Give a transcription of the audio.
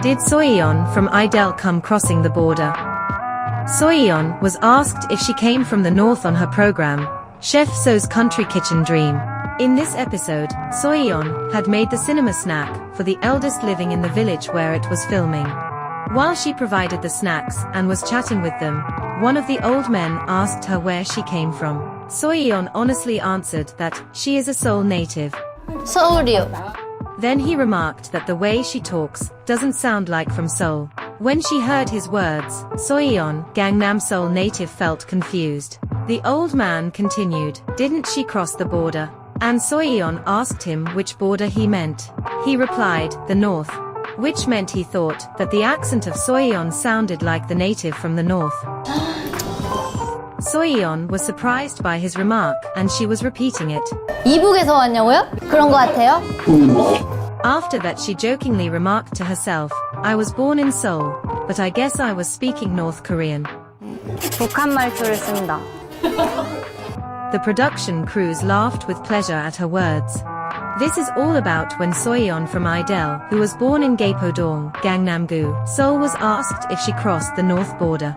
Did Soyeon from Idel come crossing the border? Soyeon was asked if she came from the north on her program, Chef So's Country Kitchen Dream. In this episode, Soyeon had made the cinema snack for the eldest living in the village where it was filming. While she provided the snacks and was chatting with them, one of the old men asked her where she came from. Soyeon honestly answered that she is a Seoul native. Seoul이요. Then he remarked that the way she talks doesn't sound like from Seoul. When she heard his words, Soyeon, Gangnam Seoul native felt confused. The old man continued, didn't she cross the border? And Soyeon asked him which border he meant. He replied, the north. Which meant he thought that the accent of Soyeon sounded like the native from the north. Soyeon was surprised by his remark and she was repeating it. 이북에서 왔냐고요? 그런 거 같아요. After that she jokingly remarked to herself, I was born in Seoul, but I guess I was speaking North Korean. 북한 말투를 쓴다. The production crews laughed with pleasure at her words. This is all about when Soyeon from Idel, who was born in Gapodong, Gangnam-gu, Seoul was asked if she crossed the north border.